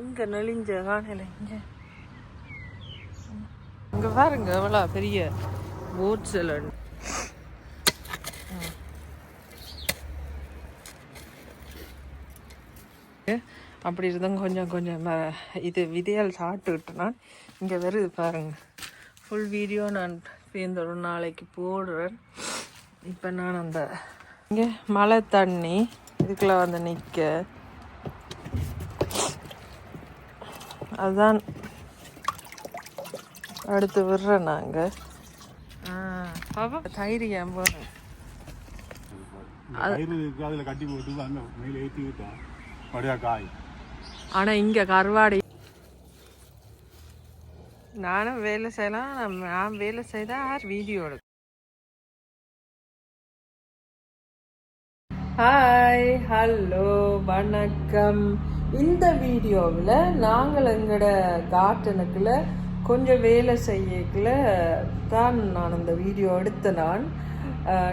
இங்க நெளிஞ்ச காணல இங்க? இங்க பாருங்க எவ்வளோ பெரிய போட்ஸ் எல்லாம் அப்படி இருந்தாங்க கொஞ்சம் கொஞ்சம் இது விதையால் சாப்பிட்டுக்கிட்டு நான் இங்கே வருது பாருங்க. ஃபுல் வீடியோ நான் இந்த நாளைக்கு போடுறேன். இப்போ நான் அந்த இங்கே மழை தண்ணி இதுக்குள்ளே வந்து நிற்க அதுதான் அடுத்து விடுறேன் நாங்கள் பாப்பா தைரியம் போகிறேன் கயிறு இருக்கு அதுல கட்டி போட்டு அங்க மேல ஏத்தி விட்டோம். அப்படியா காய்? ஆனால் இங்கே கருவாடை. நானும் வேலை செய்யலாம் நான் நான் வேலை செய்தால் யார் வீடியோ எடுக்கும். ஹாய் ஹலோ வணக்கம். இந்த வீடியோவில் நாங்கள் எங்களோட கார்டனுக்குள்ள கொஞ்சம் வேலை செய்யக்குள்ள தான் நான் அந்த வீடியோ எடுத்த நான்.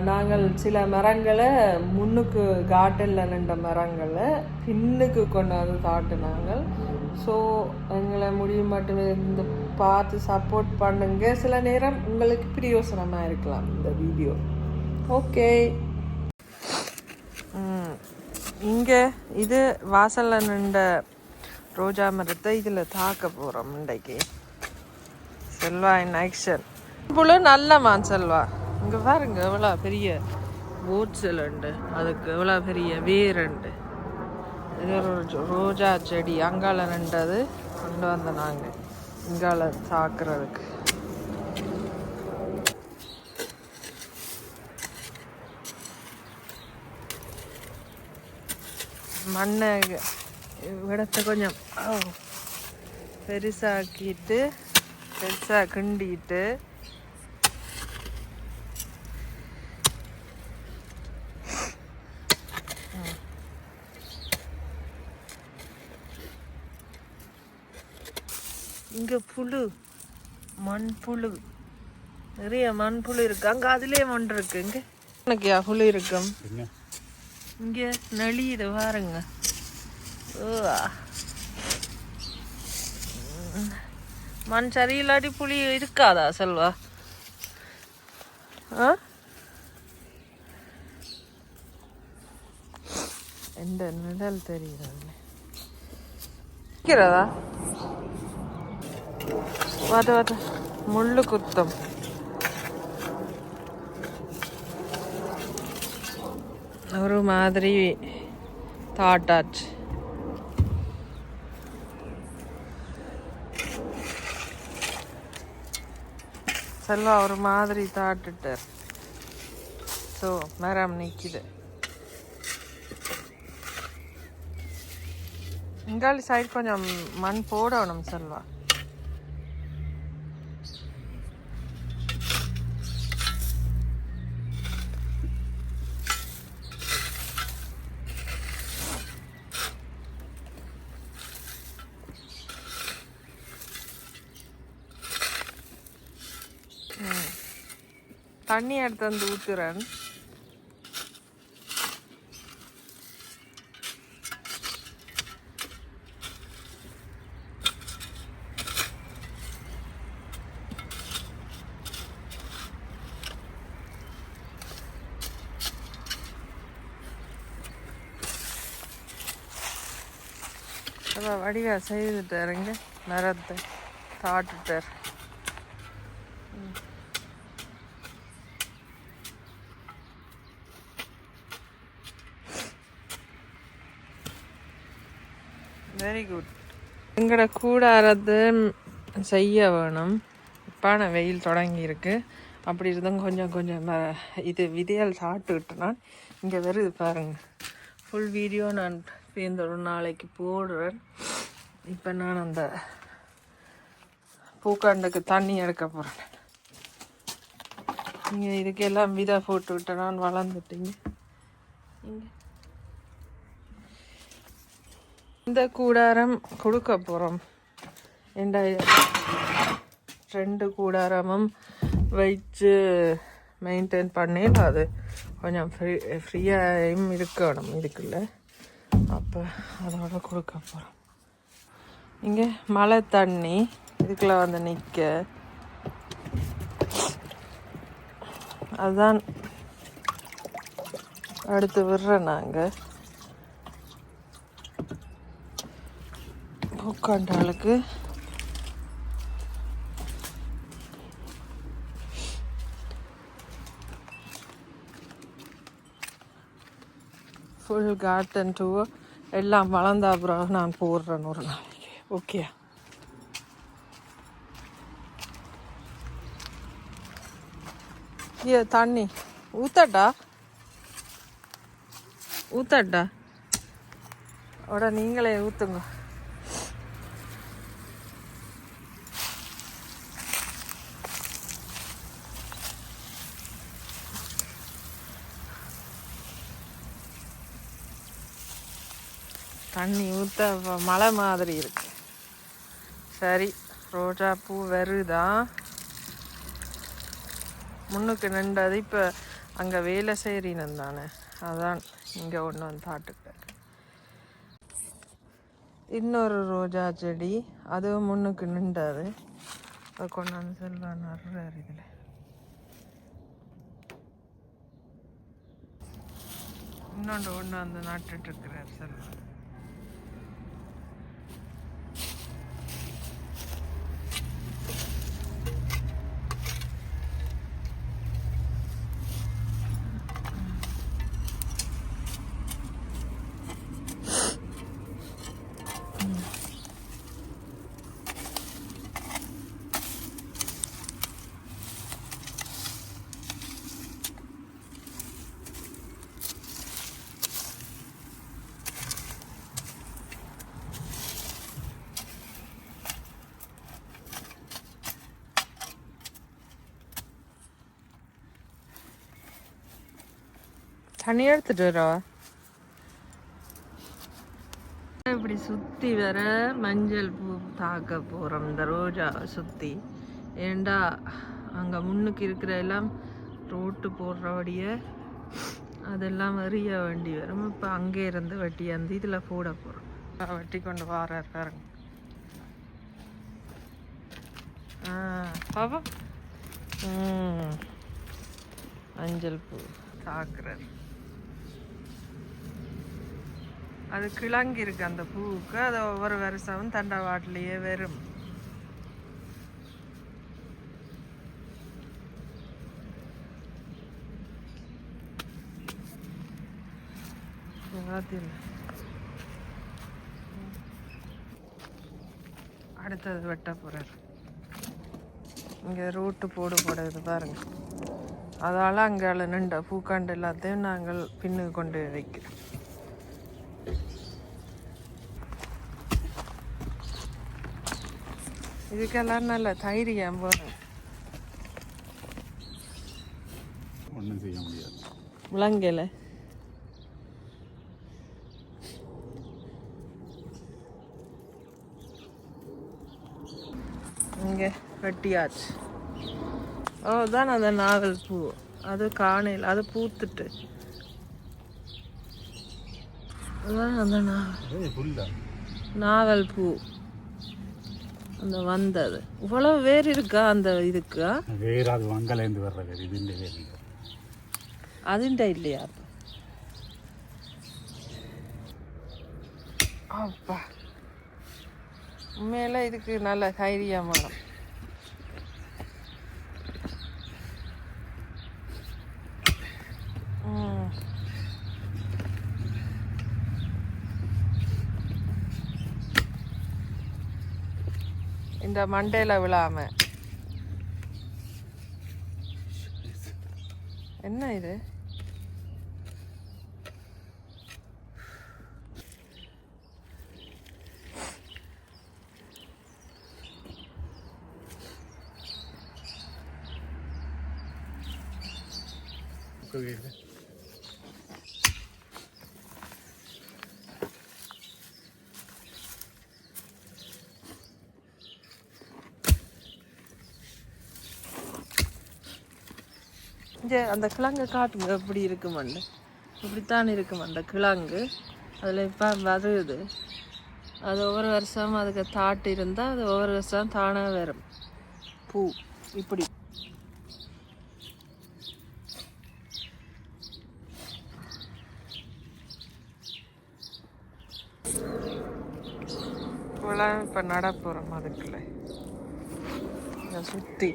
நாங்கள் சில மரங்களை முன்னுக்கு கார்டனில் நின்ற மரங்களை பின்னுக்கு கொண்டாந்து காட்டுனாங்க ஸோ எங்களை முடியும் மட்டுமே இந்த பார்த்து சப்போர்ட் பண்ணுங்க. சில நேரம் உங்களுக்கு பிரயோசனமாக இருக்கலாம் இந்த வீடியோ. ஓகே இங்கே இது வாசலில் நின்ற ரோஜா மரத்தை இதில் தாக்க போகிறோம் இன்றைக்கு. செல்வா இன் ஆக்ஷன் நல்ல நல்லமான் செல்வா. இங்கே பாருங்க எவ்வளோ பெரிய போட் உண்டு. அதுக்கு எவ்வளோ பெரிய வேருண்டு இது ஒரு ரோஜா செடி. அங்கால நின்றது கொண்டு வந்த நாங்கள் இங்கால தாக்குறதுக்கு மண்ணை இடத்த கொஞ்சம் பெருசாக்கிட்டு பெருசாக கிண்டிட்டு. இங்க புழு மண் புழு. நிறைய மண் புழு இருக்கு. அங்க அதுலயே மண் இருக்கு. இங்க. எனக்கு புழு இருக்கும் இங்க நெளியுது பாருங்க. ஓ மண் சரியில்லாட்டி புளி இருக்காதா செல்வா? ஆ? எந்த நிழல் தெரியுது இருக்கிறதா வாத வாத. முள்ளு குத்தம். ஒரு மாதிரி தாட்டாச்சு. செல்வா ஒரு மாதிரி தாட்டுட்டார் ஸோ மரம் நிற்கிது இங்காலி சைடு கொஞ்சம் மண் போடணும் செல்வா. தண்ணி எடுத்து வந்து ஊத்துறேன். அப்ப வடிவா செய்துட்டாருங்க மரத்தை தாட்டுட்டார் வெரி குட் எங்களோட கூடாரத்தை செய்ய வேணும். இப்பான வெயில் தொடங்கி இருக்கு அப்படி இருந்தும் கொஞ்சம் கொஞ்சம் இது விதையால் சாப்பிட்டுக்கிட்டேன்னா. இங்கே வருது பாருங்க. ஃபுல் வீடியோ நான் இந்த ஒரு நாளைக்கு போடுறேன். இப்போ நான் அந்த பூக்காண்டுக்கு தண்ணி எடுக்க போகிறேன் நீங்கள் இதுக்கெல்லாம் விதை போட்டு விட்ட நான் வளர்ந்துட்டீங்க. இங்கே. இந்த கூடாரம் கொடுக்க போகிறோம் என்ற ரெண்டு கூடாரமும் வச்சு மெயின்டைன் பண்ணிட்டு அது கொஞ்சம் ஃப்ரீ ஃப்ரீயாகவும் இருக்கணும். இதுக்குள்ள. அப்போ அதோட கொடுக்க போகிறோம் இங்கே மழை தண்ணி. இதுக்குள்ள வந்து நிற்க அதுதான் அடுத்து விடுறேன் நாங்கள் உட்காண்டாளுக்கு ஃபுல் கார்டன் டூர் எல்லாம் வளர்ந்த அப்புறம் நான் போடுறேன் ஒரு நாளைக்கு. ஓகே ஏ தண்ணி. ஊத்தட்டா? ஊத்தட்டா? ஓட நீங்களே ஊற்றுங்க தண்ணி ஊத்த மழை மாதிரி இருக்கு. சரி ரோஜா பூ வருதான் முன்னுக்கு நின்றது இப்போ அங்கே வேலை செய்கிறீனு தானே. அதான் இங்கே ஒன்று வந்து தாட்டுக்கிட்டேன் இன்னொரு ரோஜா செடி அதுவும் முன்னுக்கு நின்றாது. அதை கொண்டாந்து செல்வா நடுறாரு இதில். இன்னொன்று ஒன்று வந்து நட்டுட்டு இருக்கிறார் செல்வா. தண்ணி எடுத்துட்டு வரவா இப்படி சுத்தி வர மஞ்சள் பூ தாக்க போறோம். இந்த ரோஜாவை சுத்தி. ஏண்டா அங்க முன்னுக்கு இருக்கிற எல்லாம் ரோட்டு போடுறபடிய அதெல்லாம் வரிய வேண்டி வரும். இப்போ அங்கே இருந்து வெட்டி அந்த இதில் போட போகிறோம் வெட்டி கொண்டு வாரார் பாருங்க. பாப்பா மஞ்சள் பூ தாக்குறது அது கிழங்கு இருக்கு அந்த பூவுக்கு. அது ஒவ்வொரு வருஷமும் தண்டவாட்டிலேயே வரும். அடுத்தது வெட்ட போறாரு. இங்க ரோட்டு போடு போடுறது பாருங்க. அதால அங்கே நின்ற பூக்காண்டு எல்லாத்தையும் நாங்கள் பின்னு கொண்டு வைக்கிறோம். இதுக்கெல்லாம் நல்ல தைரியம் போகிறேன் ஒன்றும் செய்ய முடியாது. முழங்கையில் இங்கே வெட்டியாச்சு ஓ தான் அந்த நாவல் பூ. அது காணையில் அது பூத்துட்டு. அதான் அந்த நாவல் நாவல் பூ. அந்த வந்தது இவ்வளவு வேர் இருக்கா அந்த இதுக்கா வேறு அது வங்கலேருந்து வர்ற வேறு இது இல்லை வேறு இல்லை அதுண்ட இல்லையா அப்ப? உண்மையில இதுக்கு நல்ல தைரியமான ம். இந்த மண்டையில் விழாம. என்ன இது? வேறு இங்கே அந்த கிழங்கு காட்டுங்க எப்படி இருக்குமண்டு? இப்படித்தான் இருக்கும் அந்த கிழங்கு. அதில் இப்போ வருது அது ஒவ்வொரு வருஷம் அதுக்கு தாட்டு இருந்தால் அது ஒவ்வொரு வருஷம் தானாக வரும். பூ இப்படி. இப்போலாம் இப்போ நடப்புறோம் அதுக்குள்ள. இதை சுற்றி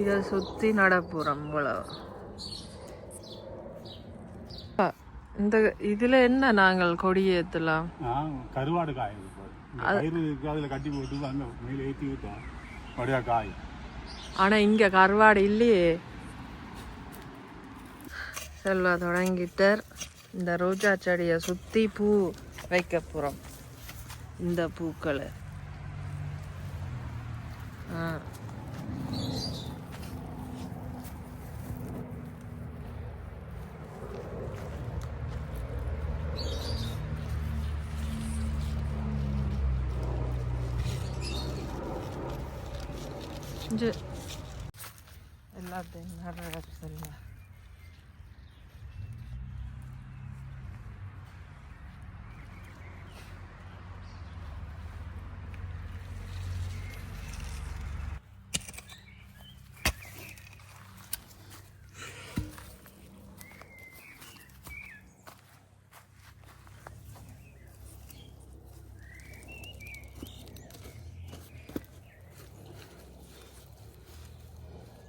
இதை சுற்றி நடப்புறோம் இவ்வளவு. இந்த இதில் என்ன நாங்கள் கொடியேற்றலாம் நான் கருவாடு காய் அதில் கட்டி போட்டு அங்கே மேலே ஏற்றி விட்டோம். அப்படியா காய்? ஆனால் இங்கே கருவாடு இல்லையே. செல்வா தொடங்கிட்டார். இந்த ரோஜா செடியை சுற்றி பூ வைக்க போகிறோம் இந்த பூக்களை. ஆ. இங்க எல்லாத்தையும் நிறைய செல்வா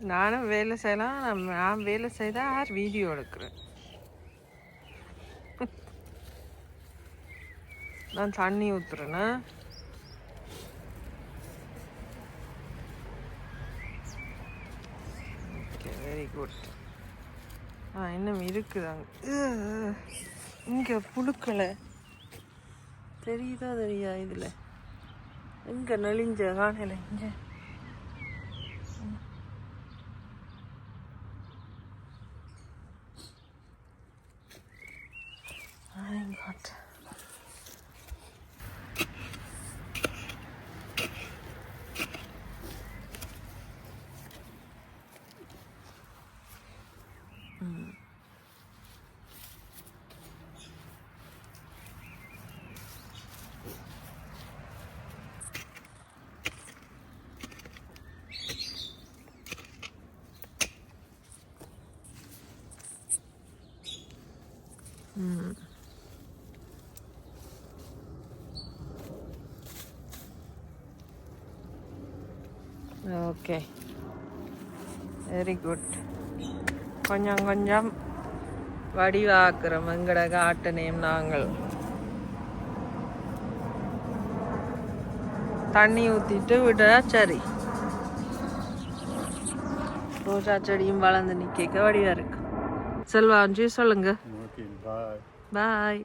நானும் வேலை செய்யலாம் நான் நான் வேலை செய்தால் யார் வீடியோ எடுக்கிறேன்? நான் தண்ணி ஊற்றுறேன்னா ஓகே வெரி குட் ஆ இன்னும் இருக்குதாங்க இங்கே புழுக்களை தெரியுதா தெரியா இதில்? எங்கே நெளிஞ்ச காணலை இங்கே. ஓகே வெரி குட் கொஞ்சம் கொஞ்சம் வடிவாக்குறோம் எங்கட காட்டுனையும் நாங்கள். தண்ணி ஊற்றிட்டு விட்டா சரி. ரோஜா செடியும் வளர்ந்து நிற்க வடிவா இருக்கு. செல்வா அஞ்சு சொல்லுங்க. பாய்